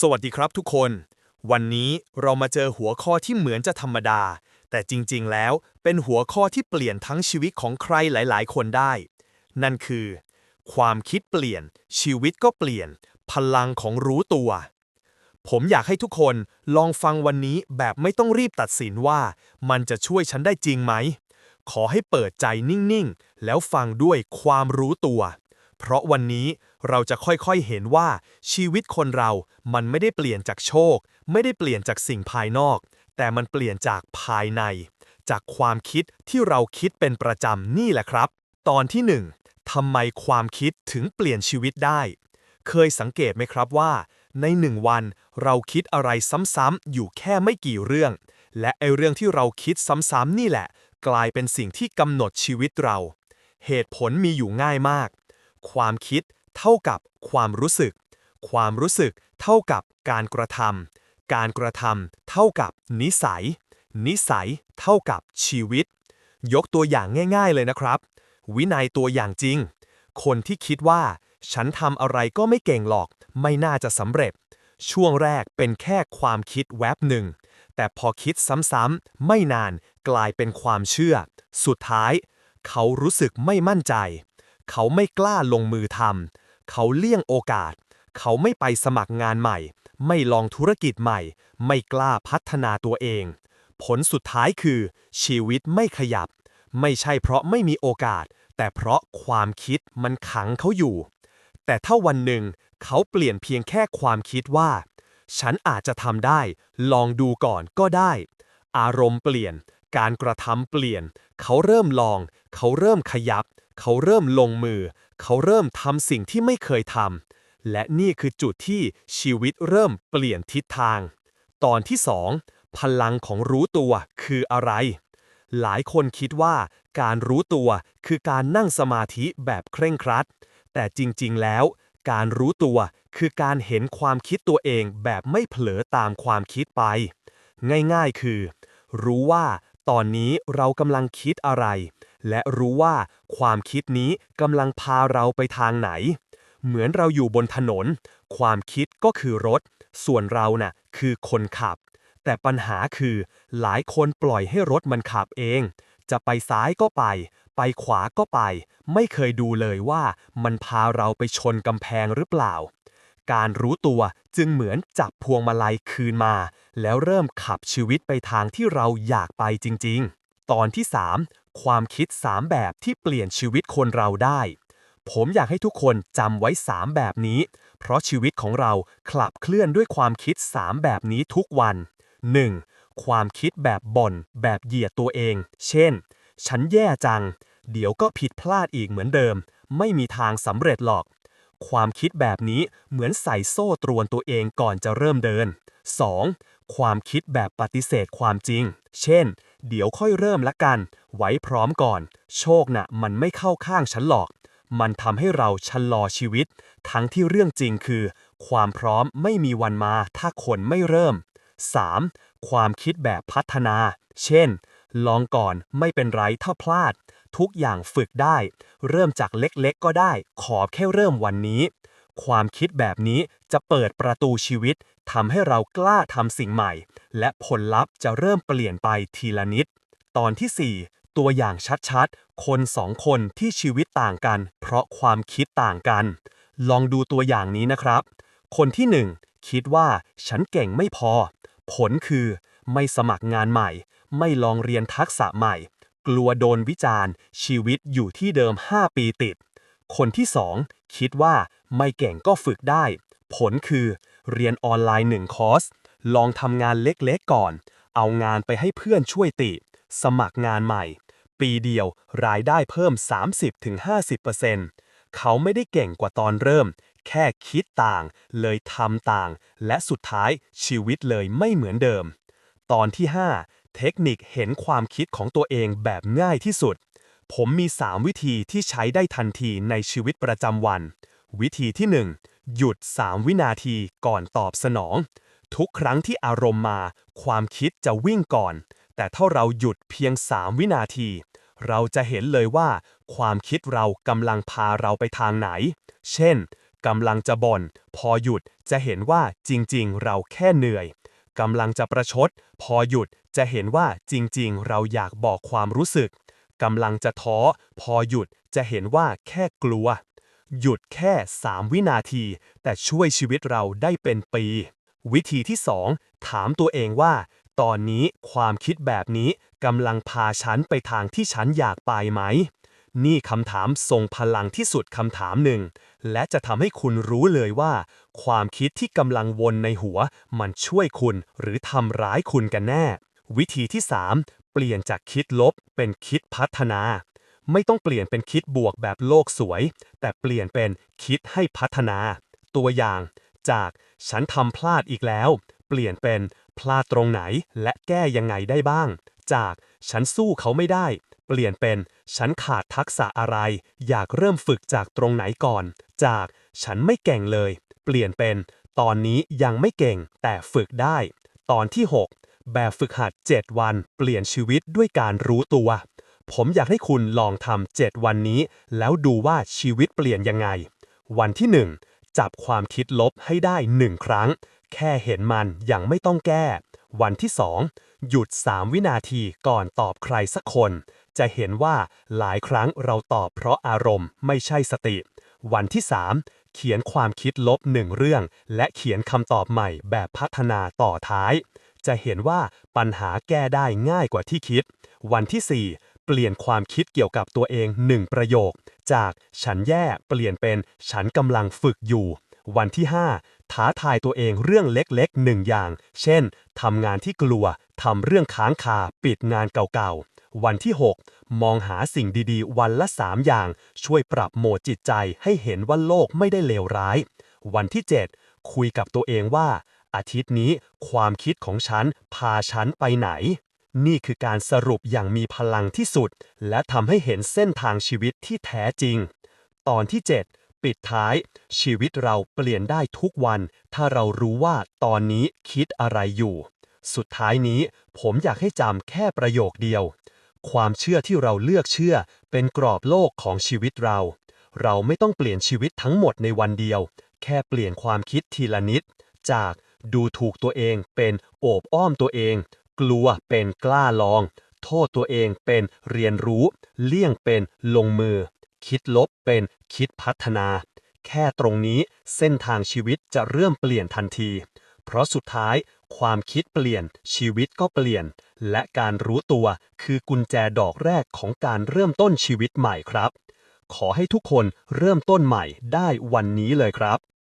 สวัสดีครับทุกคน วันนี้เรามาเจอหัวข้อที่เหมือนจะธรรมดา แต่จริงๆแล้วเป็นหัวข้อที่เปลี่ยนทั้งชีวิตของใครหลายๆ คนได้ นั่นคือ ความคิดเปลี่ยน ชีวิตก็เปลี่ยน พลังของรู้ตัว ผมอยากให้ทุกคนลองฟังวันนี้แบบไม่ต้องรีบตัดสินว่า มันจะช่วยฉันได้จริงไหม ขอให้เปิดใจนิ่งๆ แล้วฟังด้วยความรู้ตัว เพราะวันนี้ เราจะค่อยๆเห็นว่าชีวิตคนเรา มันไม่ได้เปลี่ยนจากโชค ไม่ได้เปลี่ยนจากสิ่งภายนอก แต่มันเปลี่ยนจากภายใน จากความคิดที่เราคิดเป็นประจำนี่แหละครับ ตอนที่หนึ่งทำไมความคิดถึงเปลี่ยนชีวิตได้ เคยสังเกตไหมครับว่า ในหนึ่งวันเราคิดอะไรซ้ำๆอยู่แค่ไม่กี่เรื่อง และไอเรื่องที่เราคิดซ้ำๆนี่แหละ กลายเป็นสิ่งที่กำหนดชีวิตเรา เหตุผลมีอยู่ง่ายมาก ความคิด เท่ากับความรู้สึก ความรู้สึกเท่ากับการกระทำการกระทำเท่ากับนิสัย นิสัยเท่ากับชีวิต ยกตัวอย่างง่าย ๆ เลยนะครับ วินัยตัวอย่างจริง คนที่คิดว่า ฉันทำอะไรก็ไม่เก่งหรอก ไม่น่าจะสำเร็จ ช่วงแรกเป็นแค่ความคิดแวบหนึ่ง แต่พอคิดซ้ำๆไม่นานกลายเป็นความเชื่อ สุดท้าย เขารู้สึกไม่มั่นใจ เขาไม่กล้าลงมือทำ เขาเลี่ยงโอกาส เขาไม่ไปสมัครงานใหม่ ไม่ลองธุรกิจใหม่ ไม่กล้าพัฒนาตัวเอง ผลสุดท้ายคือ ชีวิตไม่ขยับ ไม่ใช่เพราะไม่มีโอกาส แต่เพราะความคิดมันขังเขาอยู่ แต่ถ้าวันหนึ่ง เขาเปลี่ยนเพียงแค่ความคิดว่า ฉันอาจจะทำได้ ลองดูก่อนก็ได้ อารมณ์เปลี่ยน การกระทำเปลี่ยน เขาเริ่มลอง เขาเริ่มขยับ เขาเริ่มลงมือ เขาเริ่มทำสิ่งที่ไม่เคยทำ และนี่คือจุดที่ชีวิตเริ่มเปลี่ยนทิศทาง ตอนที่ 2 พลังของรู้ตัวคืออะไร หลายคนคิดว่าการรู้ตัวคือการนั่งสมาธิแบบเคร่งครัด แต่จริงๆ แล้ว การรู้ตัวคือการเห็นความคิดตัวเองแบบไม่เผลอตามความคิดไป ง่ายๆ คือ รู้ว่าตอนนี้เรากำลังคิดอะไร และรู้ว่าความคิดนี้กำลังพาเราไปทางไหน เหมือนเราอยู่บนถนน ความคิดก็คือรถ ส่วนเราน่ะคือคนขับ แต่ปัญหาคือหลายคนปล่อยให้รถมันขับเอง จะไปซ้ายก็ไป ไปขวาก็ไป ไม่เคยดูเลยว่ามันพาเราไปชนกำแพงหรือเปล่า การรู้ตัวจึงเหมือนจับพวงมาลัยคืนมา แล้วเริ่มขับชีวิตไปทางที่เราอยากไปจริง ๆ ตอนที่ 3 ความคิด 3 แบบที่เปลี่ยนชีวิตคนเราได้ ผมอยากให้ทุกคนจำไว้ 3 แบบนี้ เพราะชีวิตของเราขับเคลื่อนด้วยความคิด 3 แบบนี้ทุกวัน 1. ความคิดแบบบ่น แบบเหยียดตัวเอง เช่น ฉันแย่จัง เดี๋ยวก็ผิดพลาดอีกเหมือนเดิม ไม่มีทางสำเร็จหรอก ความคิดแบบนี้เหมือนใส่โซ่ตรวนตัวเองก่อนจะเริ่มเดิน 2. ความคิดแบบปฏิเสธความจริง เช่น เดี๋ยวค่อยเริ่มละกัน ไว้พร้อมก่อน โชคน่ะมันไม่เข้าข้างฉันหรอก มันทำให้เราชะลอชีวิต ทั้งที่เรื่องจริงคือ ความพร้อมไม่มีวันมาถ้าคนไม่เริ่ม 3. ความคิดแบบพัฒนา เช่น ลองก่อนไม่เป็นไรถ้าพลาด ทุกอย่างฝึกได้ เริ่มจากเล็กๆก็ได้ ขอแค่เริ่มวันนี้ ความคิดแบบนี้จะเปิดประตูชีวิตทำให้เรากล้าทำสิ่งใหม่ และผลลัพธ์จะเริ่มเปลี่ยนไปทีละนิด ตอนที่4 ตัวอย่างชัดๆ คนสองคนที่ชีวิตต่างกัน เพราะความคิดต่างกัน ลองดูตัวอย่างนี้นะครับ คนที่1คิดว่าฉันเก่งไม่พอ ผลคือ ไม่สมัครงานใหม่ ไม่ลองเรียนทักษะใหม่ กลัวโดนวิจารณ์ ชีวิตอยู่ที่เดิม 5 ปีติด คนที่2คิดว่าไม่เก่งก็ฝึกได้ ผลคือ เรียนออนไลน์หนึ่งคอร์ส ลองทำงานเล็กๆก่อน เอางานไปให้เพื่อนช่วยติ สมัครงานใหม่ ปีเดียวรายได้เพิ่ม 30-50%เขาไม่ได้เก่งกว่าตอนเริ่ม แค่คิดต่าง เลยทำต่าง และสุดท้ายชีวิตเลยไม่เหมือนเดิม ตอนที่ 5 เทคนิคเห็นความคิดของตัวเองแบบง่ายที่สุด ผมมี 3 วิธีที่ใช้ได้ทันทีในชีวิตประจำวัน วิธีที่ 1 หยุด 3 วินาทีก่อนตอบสนอง ทุกครั้งที่อารมณ์มา ความคิดจะวิ่งก่อน แต่ถ้าเราหยุดเพียง 3 วินาที เราจะเห็นเลยว่า ความคิดเรากำลังพาเราไปทางไหน เช่นกำลังจะบ่นพอหยุดจะเห็นว่าจริงๆ เราแค่เหนื่อยกำลังจะประชด พอหยุดจะเห็นว่าจริงๆ เราอยากบอกความรู้สึกกำลังจะท้อ พอหยุดจะเห็นว่าแค่กลัว หยุดแค่ 3 วินาที แต่ช่วยชีวิตเราได้เป็นปี วิธีที่ 2 ถามตัวเองว่า ตอนนี้ความคิดแบบนี้กำลังพาฉันไปทางที่ฉันอยากไปไหม นี่คำถามทรงพลังที่สุดคำถามหนึ่ง และจะทำให้คุณรู้เลยว่า ความคิดที่กำลังวนในหัว มันช่วยคุณหรือทำร้ายคุณกันแน่ วิธีที่ 3 เปลี่ยนจากคิดลบเป็นคิดพัฒนา ไม่ต้องเปลี่ยนเป็นคิดบวกแบบโลกสวย แต่เปลี่ยนเป็นคิดให้พัฒนา ตัวอย่าง จาก ฉันทำพลาดอีกแล้ว เปลี่ยนเป็น พลาดตรงไหนและแก้ยังไงได้บ้าง จากฉันสู้เขาไม่ได้ เปลี่ยนเป็นฉันขาดทักษะอะไร อยากเริ่มฝึกจากตรงไหนก่อน จากฉันไม่เก่งเลย เปลี่ยนเป็นตอนนี้ยังไม่เก่งแต่ฝึกได้ ตอนที่ 6 แบบฝึกหัด 7 วัน เปลี่ยนชีวิตด้วยการรู้ตัว ผมอยากให้คุณลองทำ7วันนี้ แล้วดูว่าชีวิตเปลี่ยนยังไง วันที่ 1 จับความคิดลบให้ได้1ครั้ง แค่เห็นมันยังไม่ต้องแก้ วันที่ 2 หยุด 3 วินาทีก่อนตอบใครสักคน จะเห็นว่าหลายครั้งเราตอบเพราะอารมณ์ไม่ใช่สติ วันที่ 3 เขียนความคิดลบหนึ่งเรื่อง และเขียนคำตอบใหม่แบบพัฒนาต่อท้าย จะเห็นว่าปัญหาแก้ได้ง่ายกว่าที่คิด วันที่ 4 เปลี่ยนความคิดเกี่ยวกับตัวเองหนึ่งประโยค จากฉันแย่เปลี่ยนเป็นฉันกำลังฝึกอยู่ วันที่ 5 ท้าทายตัวเองเรื่องเล็กๆหนึ่งอย่าง เช่นทำงานที่กลัวทำเรื่องค้างคาปิดงานเก่าๆ วันที่ 6 มองหาสิ่งดีๆ วันละ 3 อย่าง ช่วยปรับโหมดจิตใจให้เห็นว่าโลกไม่ได้เลวร้าย วันที่ 7 คุยกับตัวเองว่า อาทิตย์นี้ความคิดของฉันพาฉันไปไหน นี่คือการสรุปอย่างมีพลังที่สุด และทำให้เห็นเส้นทางชีวิตที่แท้จริง ตอนที่ 7 ปิดท้าย ชีวิตเราเปลี่ยนได้ทุกวัน ถ้าเรารู้ว่าตอนนี้คิดอะไรอยู่ สุดท้ายนี้ผมอยากให้จำแค่ประโยคเดียว ความเชื่อที่เราเลือกเชื่อ เป็นกรอบโลกของชีวิตเรา เราไม่ต้องเปลี่ยนชีวิตทั้งหมดในวันเดียว แค่เปลี่ยนความคิดทีละนิด จากดูถูกตัวเองเป็นโอบอ้อมตัวเอง กลัวเป็นกล้าลอง โทษตัวเองเป็นเรียนรู้ เลี่ยงเป็นลงมือ คิดลบเป็นคิดพัฒนา แค่ตรงนี้เส้นทางชีวิตจะเริ่มเปลี่ยนทันที เพราะสุดท้ายความคิดเปลี่ยน ชีวิตก็เปลี่ยน และการรู้ตัวคือกุญแจดอกแรกของการเริ่มต้นชีวิตใหม่ครับ ขอให้ทุกคนเริ่มต้นใหม่ได้วันนี้เลยครับ